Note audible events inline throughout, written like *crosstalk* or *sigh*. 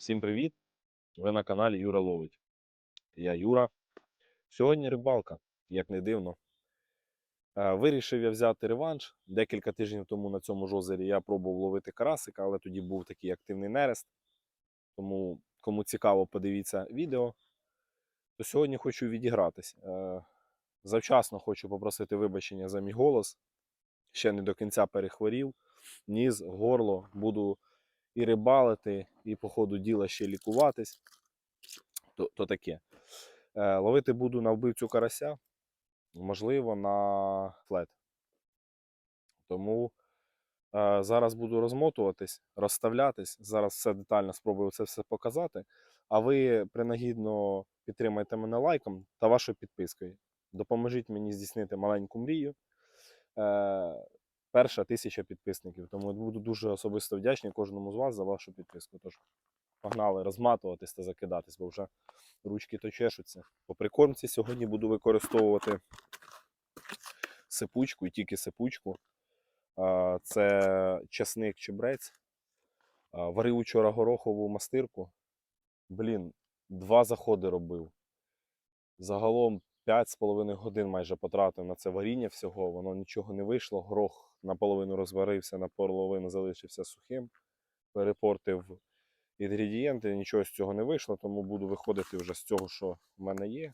Всім привіт! Ви на каналі Юра Ловить. Я Юра. Сьогодні рибалка, як не дивно. Е, Вирішив я взяти реванш. Декілька тижнів тому на цьому ж озері я пробував ловити карасика, але тоді був такий активний нерест. Тому, кому цікаво, подивіться відео. То сьогодні хочу відігратись. Е, Завчасно хочу попросити вибачення за мій голос. Ще не до кінця перехворів. Ніс, горло. Буду і рибалити, і по ходу діла ще лікуватись. То, то таке. Е, ловити буду на вбивцю карася, можливо, на флет. Тому е, зараз буду розмотуватись, розставлятись. Зараз все детально спробую це все показати. А ви принагідно підтримайте мене лайком та вашою підпискою. Допоможіть мені здійснити маленьку мрію. Е, перша тисяча підписників. Тому буду дуже особисто вдячний кожному з вас за вашу підписку. Тож погнали розматуватись та закидатись, бо вже ручки то чешуться. По прикормці сьогодні буду використовувати сипучку і тільки сипучку. Це часник чебрець. Варив учора горохову мастирку. Блін, два заходи робив. Загалом 5,5 годин майже потратив на це варіння всього, воно нічого не вийшло. Горох наполовину розварився, наполовину залишився сухим. Перепортив інгредієнти, нічого з цього не вийшло, тому буду виходити вже з цього, що в мене є.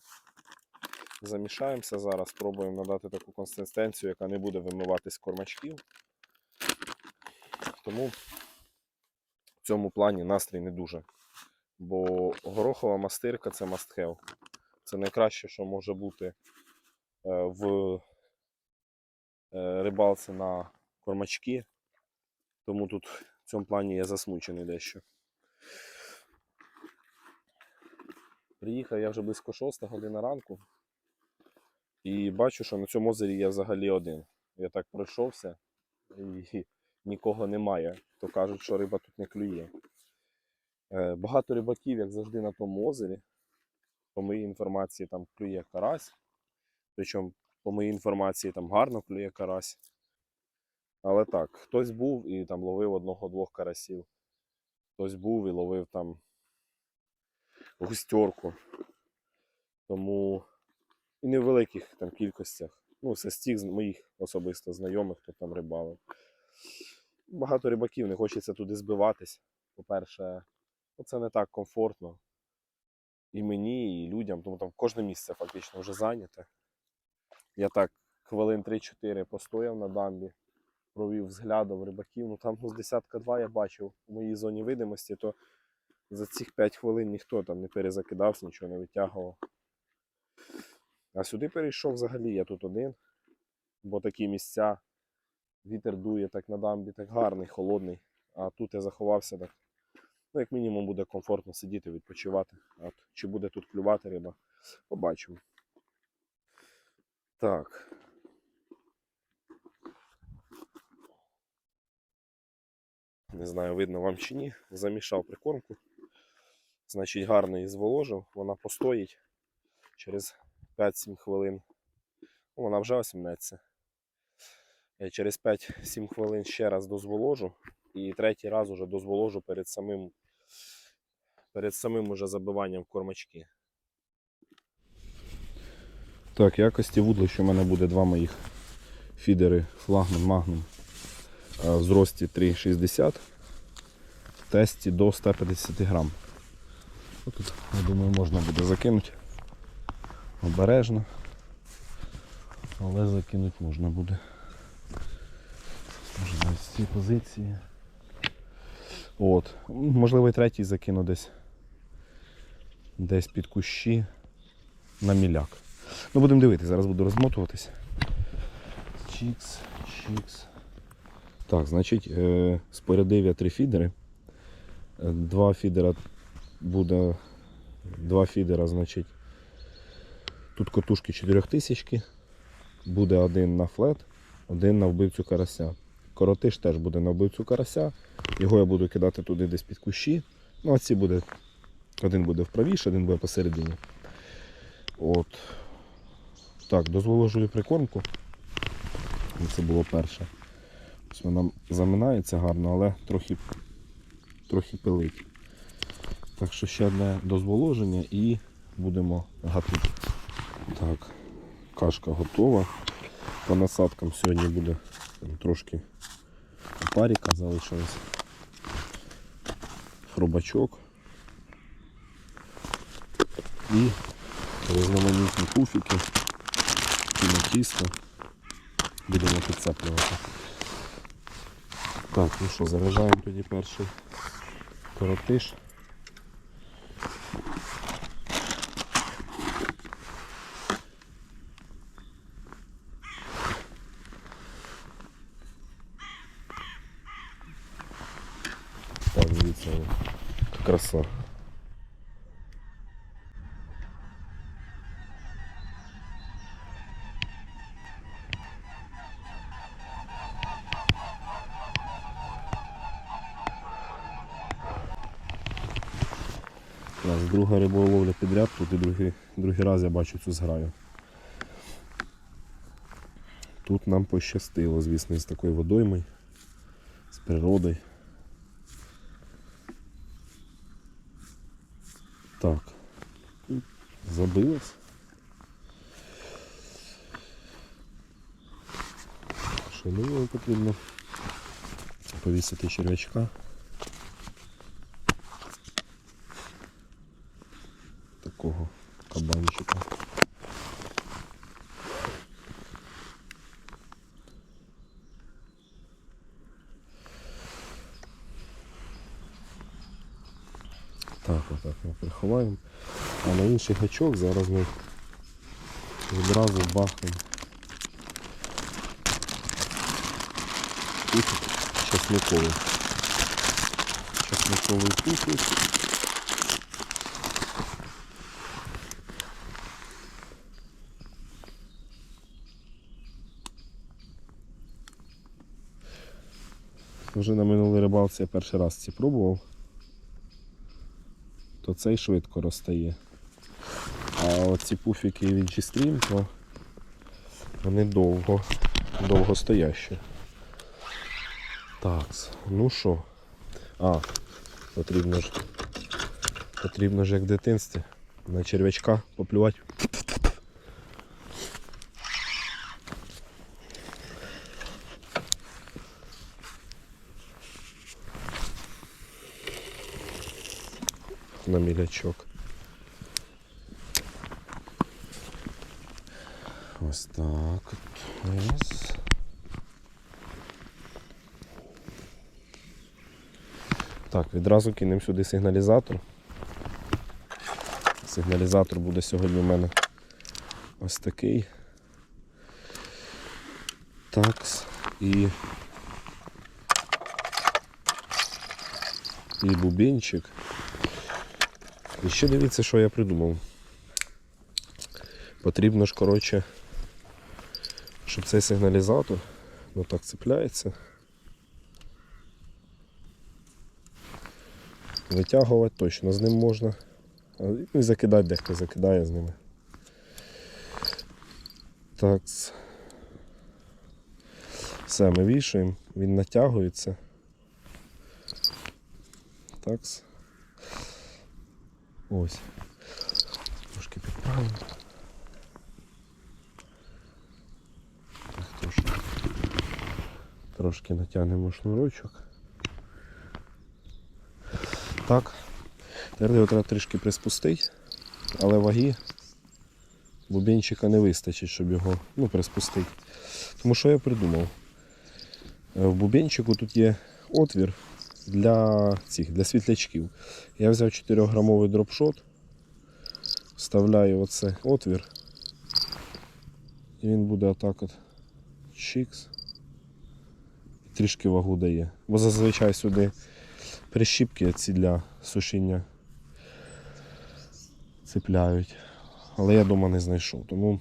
Замішаємося зараз, спробуємо надати таку консистенцію, яка не буде вимиватись з кормачків. Тому в цьому плані настрій не дуже. Бо горохова мастирка це have. Це найкраще, що може бути е, в рибалці на кормачки. Тому тут в цьому плані я засмучений дещо. Приїхав я вже близько 6 година ранку. І бачу, що на цьому озері я взагалі один. Я так пройшовся і *laughs* нікого немає. То кажуть, що риба тут не клює. Е, Багато рибаків, як завжди, на тому озері по моїй інформації там клює карась. Причому, по моїй інформації, там гарно клює карась. Але так, хтось був і там ловив одного-двох карасів. Хтось був і ловив там густерку. Тому і не в великих там кількостях. Ну, це тих з моїх особисто знайомих, хто там рибалив. Багато рибаків не хочеться туди збиватись. По-перше, ну, це не так комфортно і мені, і людям, тому там кожне місце фактично вже зайняте. Я так хвилин 3-4 постояв на дамбі, провів взглядом рибаків. Ну там ну, з десятка два я бачив у моїй зоні видимості, то за цих 5 хвилин ніхто там не перезакидався, нічого не витягував. А сюди перейшов взагалі, я тут один, бо такі місця, вітер дує так на дамбі, так гарний, холодний. А тут я заховався так Ну, як мінімум буде комфортно сидіти, відпочивати. От, чи буде тут клювати риба, побачимо. Так. Не знаю, видно вам чи ні. Замішав прикормку. Значить, гарно її зволожив. Вона постоїть через 5-7 хвилин. Ну, Вона вже осімнеться. Я через 5-7 хвилин ще раз дозволожу. І третій раз уже дозволожу перед самим перед самим уже забиванням кормачки. Так, якості вудлища у мене буде два моїх фідери флагман магнум в зрості 3,60 в тесті до 150 грам. Тут, я думаю, можна буде закинути обережно, але закинути можна буде. Може навіть з цієї позиції. От. Можливо, і третій закину десь. Десь під кущі на міляк. Ну, будемо дивитися, зараз буду розмотуватись. Чікс, чікс. Так, значить, е, спорядив я три фідери. Е, Два фідера буде. Два фідера, значить. Тут котушки 4000, буде один на флет, один на вбивцю карася. Коротиш теж буде на вбивцю карася. Його я буду кидати туди десь під кущі. Ну, а ці буде. Один буде вправіше, один буде посередині. От. Так, дозволожую прикормку. Це було перше. Ось вона заминається гарно, але трохи, трохи пилить. Так що ще одне дозволоження і будемо гатити. Так, кашка готова. По насадкам сьогодні буде трошки паріка залишилось. Хробачок. І різноманітні пуфіки, кінотісто. Будемо підцеплювати. Так, ну що, заряджаємо тоді перший коротиш. Так, дивіться, яка краса. У друга риболовля підряд, тут і другий, другий раз я бачу цю зграю. Тут нам пощастило, звісно, з такою водоймою, з природою. Так, забилось. Ну потрібно повісити черв'ячка. Такого кабанчика. Так, отак ми приховаємо. А гачок зараз ми відразу бахнемо. Пуфик чесниковий. Чесниковий пуфик. Вже на минулій рибалці я перший раз ці пробував, то цей швидко розтає. А оці пуфіки від G-Stream, то вони довго, довго стоящі. Так, ну що? А, потрібно ж, потрібно ж як в дитинстві на черв'ячка поплювати. на мілячок. Ось так. Так, відразу кинемо сюди сигналізатор. Сигналізатор буде сьогодні у мене ось такий. Такс і. І бубенчик. І ще дивіться, що я придумав. Потрібно ж, коротше, щоб цей сигналізатор ну так цепляється. Витягувати точно з ним можна. Ну і закидати дехто закидає з ними. Так. Все, ми вішаємо, він натягується. Такс. Ось. Трошки підправимо. Так, трошки, трошки натягнемо шнурочок. Так. Тепер треба трішки приспустити, але ваги бубенчика не вистачить, щоб його ну, приспустити. Тому що я придумав. Е, В бубенчику тут є отвір для цих, для світлячків. Я взяв 4-грамовий дропшот, вставляю оце отвір. І він буде отак от чикс. Трішки вагу дає. Бо зазвичай сюди прищіпки ці для сушіння цепляють. Але я дома не знайшов. Тому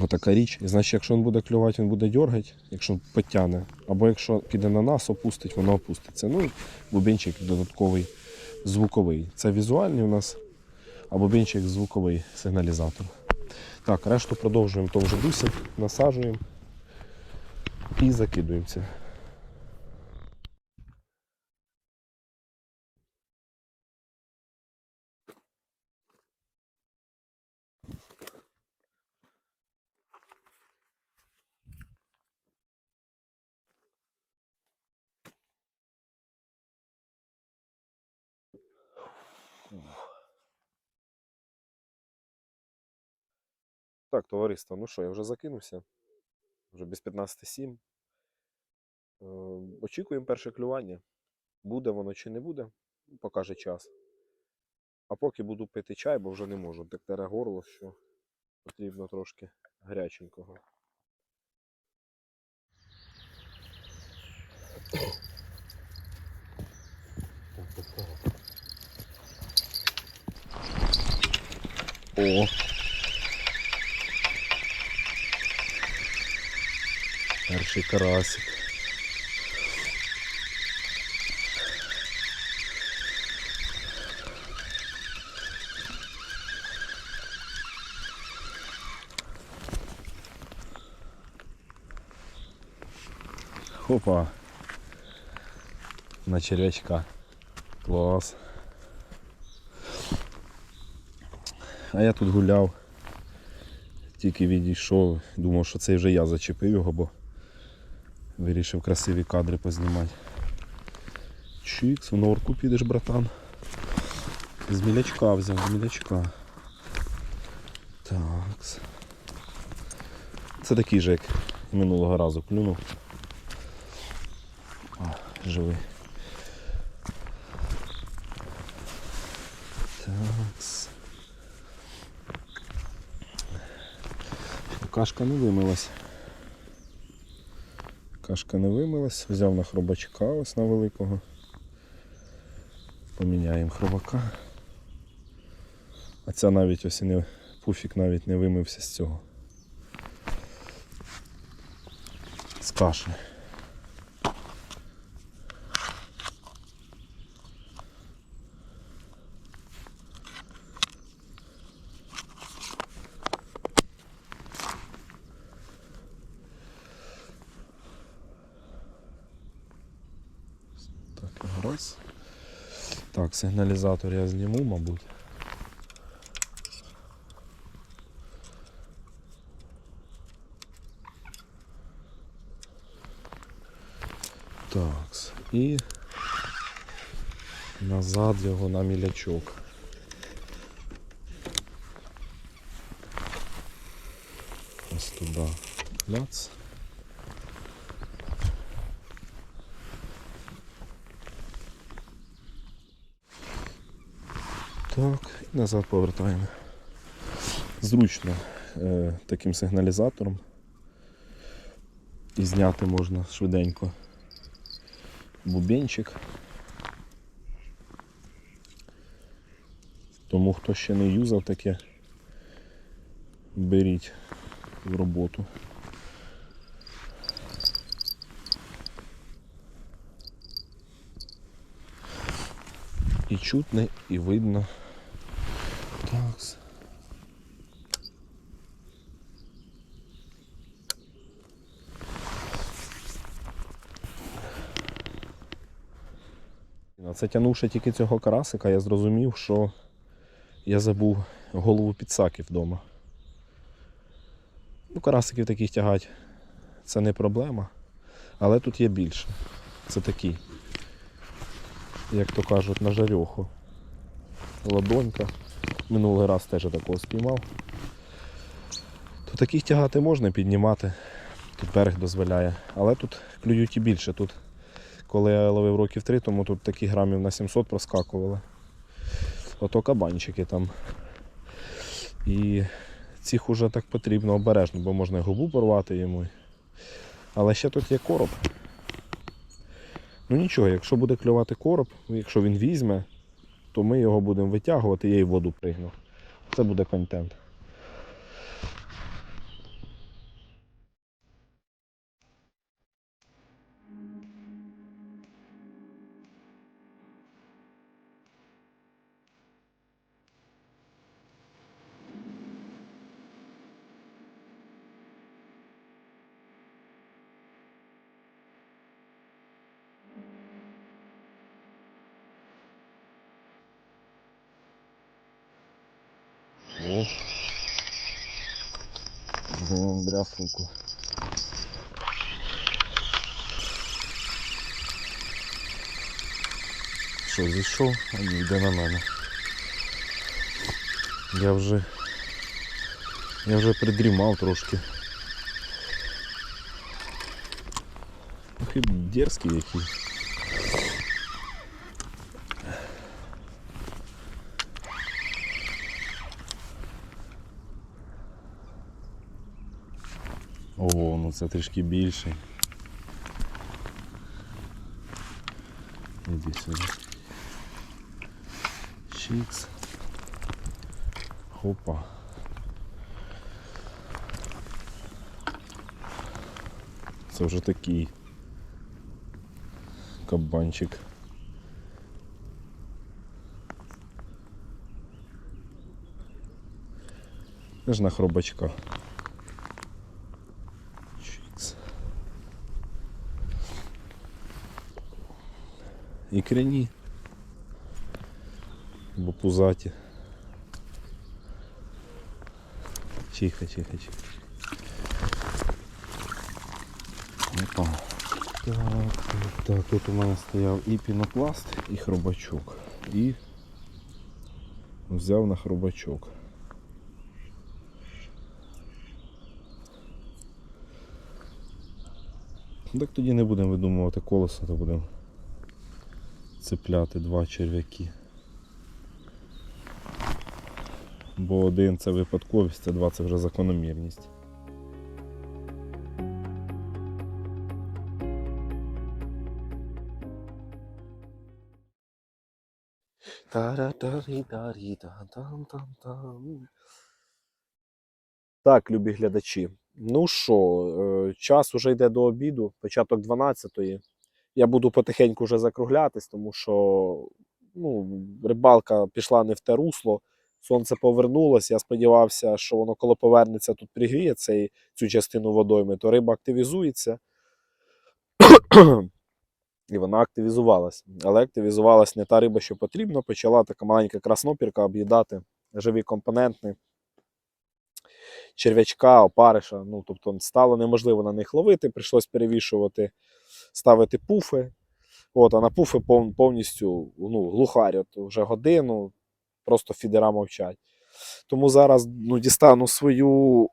отака річ. І значить, якщо він буде клювати, він буде дергати, якщо потягне. Або якщо піде на нас, опустить, воно опуститься. Ну, бубенчик додатковий звуковий. Це візуальний у нас, а бубенчик звуковий сигналізатор. Так, решту продовжуємо в тому ж дусі, насаджуємо і закидуємося. Так, товариство, ну що, я вже закинувся. Вже без 15.07. Е, очікуємо перше клювання. Буде воно чи не буде, покаже час. А поки буду пити чай, бо вже не можу. Так тере горло, що потрібно трошки гаряченького. О! Перший карасик. Опа. На червячка. Клас. А я тут гуляв. Тільки відійшов, думав, що це вже я зачепив його, бо вирішив красиві кадри познімати. Чікс, в норку підеш, братан. З мілячка взяв, з мілячка. Такс. Це такий же, як минулого разу клюнув. А, живий. Такс. Кашка не вимилась. Кашка не вимилась, взяв на хробачка ось на великого. Поміняємо хробака. А ця навіть ось не пуфік навіть не вимився з цього. З каші. Так. Так, сигналізатор я зніму, мабуть. Так, і назад його на мілячок. Ось туди. Ляц. Так, і назад повертаємо. Зручно е, таким сигналізатором. І зняти можна швиденько бубенчик. Тому хто ще не юзав таке, беріть в роботу. І чутно, і видно. Такс. Це тянувши тільки цього карасика, я зрозумів, що я забув голову підсаки вдома. Ну, карасиків таких тягать це не проблема. Але тут є більше. Це такі, як то кажуть, на жарьоху. Ладонька. Минулий раз теж такого спіймав. То таких тягати можна піднімати. Тут берег дозволяє. Але тут клюють і більше. Тут, коли я ловив років три, тому тут такі грамів на 700 проскакували. Ото кабанчики там. І цих уже так потрібно обережно, бо можна губу порвати йому. Але ще тут є короб. Ну нічого, якщо буде клювати короб, якщо він візьме, то ми його будемо витягувати, я і воду пригну. Це буде контент. О. Вон брязкалку. Що, зійшов, а ні, йде на мене. Я вже. Я вже придрімав трошки. Ох і дерзкий який. Це трішки більше. Іди сюди. Чікс. Хопа. Це вже такий кабанчик. Теж на хробачка. Чікс. Ікряні. Бо пузаті. Тихо, тихо, тихо. Опа. Так, так, тут у мене стояв і пінопласт, і хробачок. І взяв на хробачок. Так тоді не будемо видумувати колесо, то будемо цепляти два черв'яки. Бо один це випадковість, а два це вже закономірність. Так, любі глядачі. Ну що, е, час уже йде до обіду, початок 12-ї. Я буду потихеньку вже закруглятись, тому що ну, рибалка пішла не в те русло. Сонце повернулося. Я сподівався, що воно, коли повернеться, тут пригріє цей, цю частину водойми, то риба активізується. І вона активізувалась. Але активізувалась не та риба, що потрібно. Почала така маленька краснопірка об'їдати живі компоненти черв'ячка, опариша. Ну, тобто стало неможливо на них ловити, прийшлось перевішувати, ставити пуфи. От, а на пуфи пов- повністю ну, глухарь, от вже годину, просто фідера мовчать. Тому зараз ну, дістану свою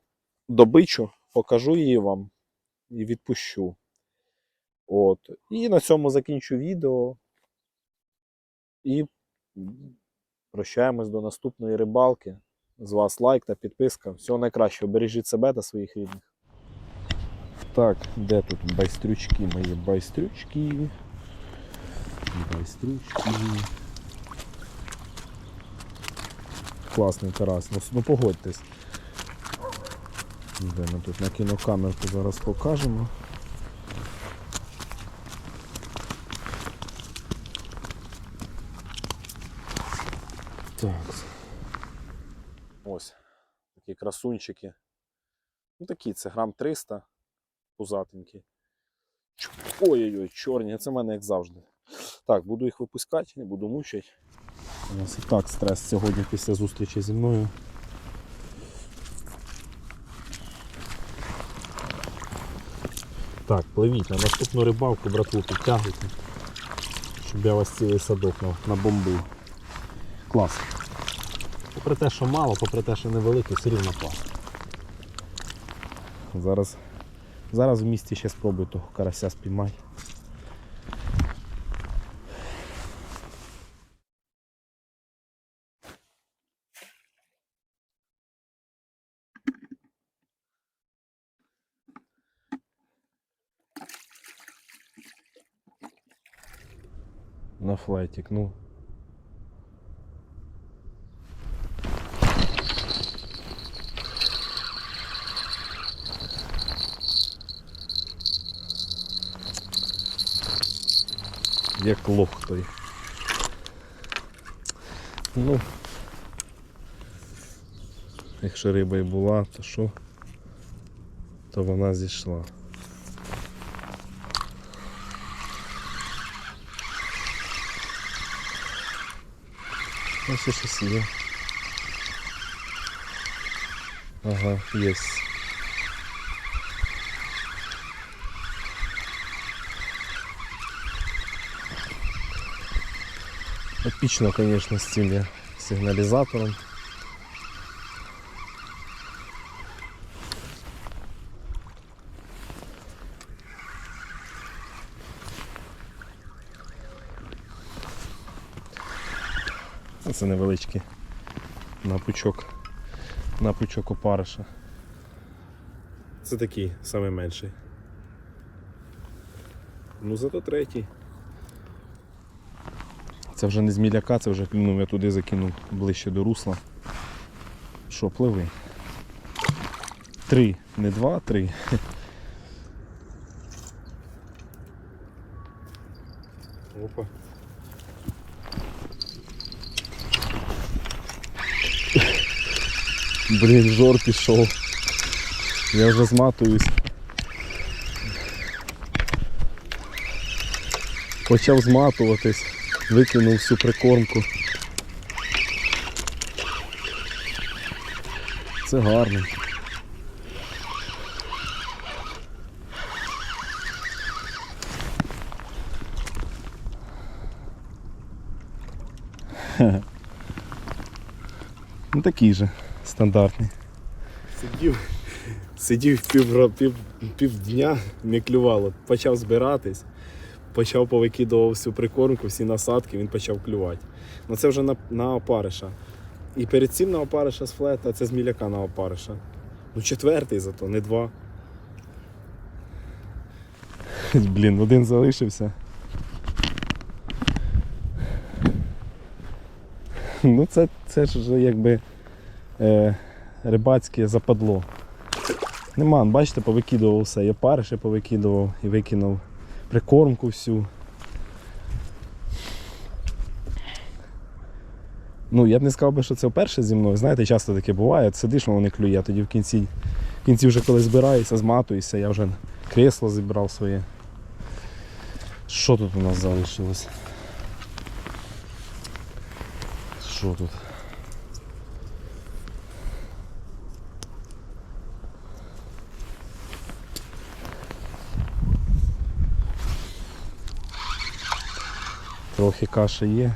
добичу, покажу її вам і відпущу. От. І на цьому закінчу відео. І прощаємось до наступної рибалки. З вас лайк та підписка. Всього найкращого. Бережіть себе та своїх рідних. Так, де тут байстрючки мої байстрючки? Байстрючки. Класний карась. Ну, ну погодьтесь. Де ми тут на кінокамерку зараз покажемо. Так. Ось такі красунчики. Ну такі, це грам 300 пузатенькі. Ой-ой-ой, чорні, це в мене як завжди. Так, буду їх випускати, не буду мучити. У нас і так стрес сьогодні після зустрічі зі мною. Так, пливіть на наступну рибалку, братву, підтягуйте. Щоб я вас цілий садок на- набомбив. Клас. Попри те, що мало, попри те, що невеликий, все рівно клас. Зараз, зараз в місті ще спробую того карася спіймати. На флайтик, ну. Як лох той. Ну. Якщо риба і була, то що? То вона зійшла. Ось щось є. Ага, єсть. типично, конечно, с теми сигнализатором. Ну, це невеличкий на пучок, на пучок опариша. Це такий, найменший. Ну зато третій. Це вже не з міляка, це вже клюнув, я туди закинув ближче до русла. Що, пливи? Три, не два, а три. Опа. Блін, жор пішов. Я вже зматуюсь. Почав зматуватись, викинув всю прикормку. Це гарно. *laughs* Ну такий же, стандартний. Сидів, сидів пів, пів, півдня, не клювало. Почав збиратись, почав повикидував всю прикормку, всі насадки, він почав клювати. Ну це вже на, на опариша. І перед цим на опариша з флета, це з міляка на опариша. Ну четвертий зато, не два. *laughs* Блін, один залишився. Ну це, це ж вже якби е, рибацьке западло. Нема, бачите, повикидував все. Я париші повикидував і викинув прикормку всю. Ну, я б не сказав би, що це вперше зі мною. Знаєте, часто таке буває. Сидиш, воно не клює, а тоді в кінці, в кінці вже коли збираєшся, зматуєшся, я вже кресло зібрав своє. Що тут у нас залишилось? Що тут? Трохи каші є.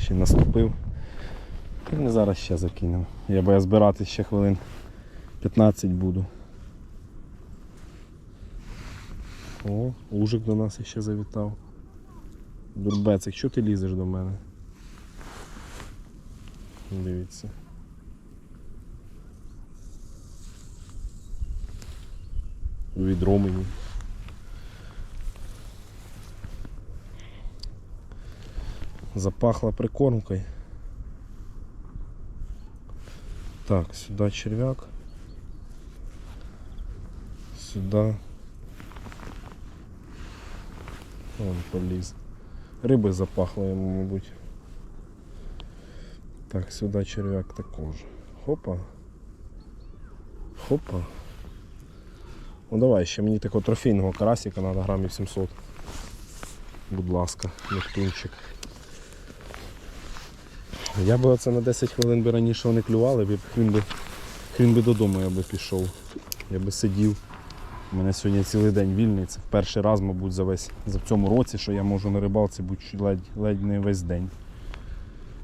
Ще наступив. І ми зараз ще закинемо. Я бо я збирати ще хвилин 15 буду. О, ужик до нас ще завітав. Дурбецик, що ти лізеш до мене? Дивіться. Відро мені. Запахло прикормкою. Так, сюди черв'як. Сюди. Вон поліз. Риби запахло йому, мабуть. Так, сюди черв'як також. Хопа. Хопа. Ну давай, ще мені такого трофейного карасика треба грамів 700. Будь ласка, Нептунчик. Я би оце на 10 хвилин би раніше вони клювали, б хрін би, хрін би додому я би пішов. Я би сидів. У мене сьогодні цілий день вільний. Це перший раз, мабуть, за весь за в цьому році, що я можу на рибалці бути ледь, ледь не весь день.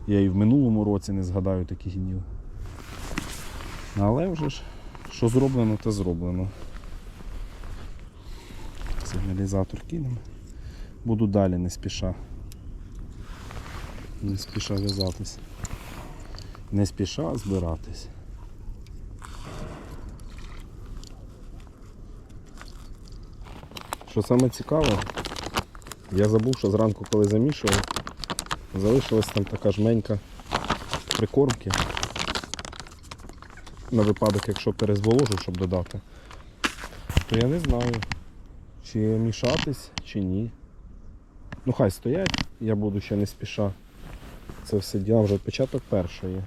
Я і в минулому році не згадаю таких днів. Але вже ж, що зроблено, те зроблено. Сигналізатор кинемо. Буду далі не спіша. Не спіша в'язатись. Не спіша збиратись. Що саме цікаве, я забув, що зранку, коли замішував, залишилась там така жменька прикормки. На випадок, якщо перезволожу, щоб додати, то я не знаю, чи мішатись, чи ні. Ну хай стоять, я буду ще не спіша. Це все діло вже початок першої.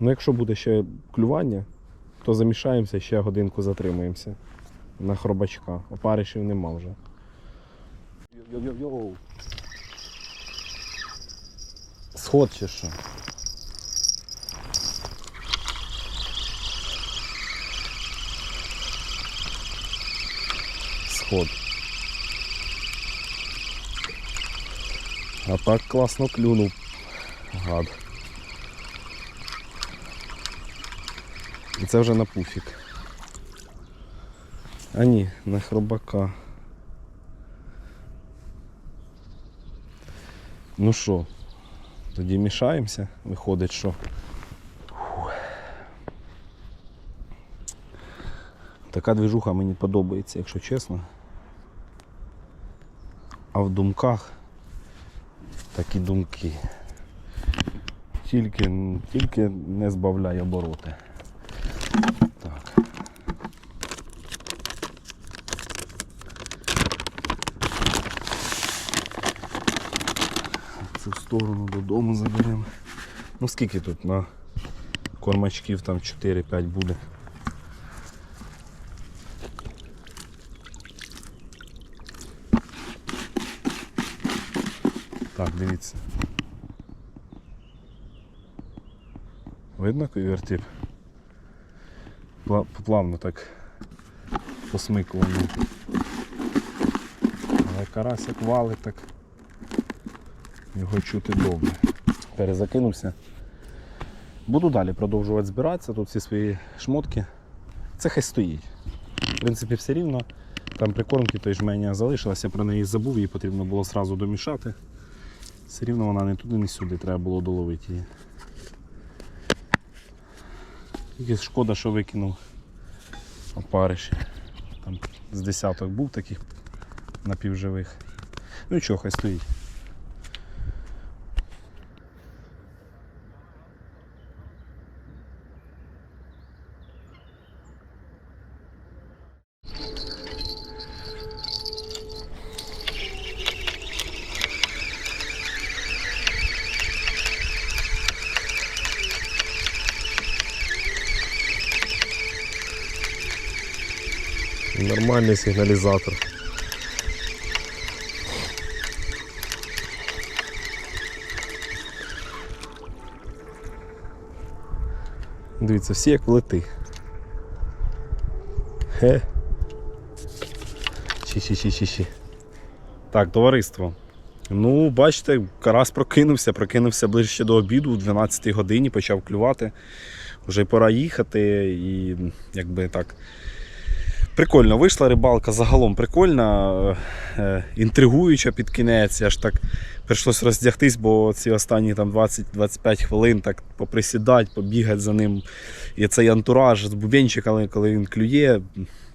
Ну якщо буде ще клювання, то замішаємося, ще годинку затримаємося на хробачка. Опаришів нема вже. Йо-йо-йо. Сход чи що? Сход. А так класно клюнув. Гад. І це вже на пуфік. А ні, на хробака. Ну що, тоді мішаємося. Виходить, що. Така движуха мені подобається, якщо чесно. А в думках такі думки. Тільки, тільки не збавляй обороти. Так. Цю сторону додому заберемо. Ну скільки тут на кормачків там 4-5 буде. Так, дивіться. Видно вертіп? Пла- Плавно так посмикування. Але карась валить так. Його чути добре. Перезакинувся. Буду далі продовжувати збиратися. Тут всі свої шмотки. Це хай стоїть. В принципі, все рівно. Там прикормки той жменя залишилася, про неї забув, її потрібно було одразу домішати. Все рівно вона не туди, не сюди, треба було доловити її. Тільки шкода, що викинув опариш. Там з десяток був таких напівживих. Ну нічого, хай стоїть. Нормальний сигналізатор. Дивіться, всі як влети. Хе. Чі-чі-чі-чі-чі. Так, товариство. Ну, бачите, карась прокинувся, прокинувся ближче до обіду, о 12 годині почав клювати. Вже пора їхати і якби так. Прикольно вийшла рибалка, загалом прикольна, е, інтригуюча під кінець. Аж так прийшлось роздягтись, бо ці останні там 20-25 хвилин так поприсідати, побігати за ним. І цей антураж з бубенчиками, коли він клює.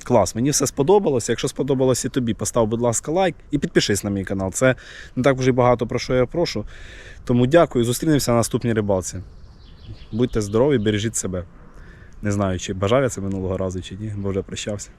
Клас, мені все сподобалося. Якщо сподобалось і тобі, постав, будь ласка, лайк і підпишись на мій канал. Це не так вже багато про що я прошу. Тому дякую, зустрінемося на наступній рибалці. Будьте здорові, бережіть себе. Не знаю, чи бажав я це минулого разу, чи ні, бо вже прощався.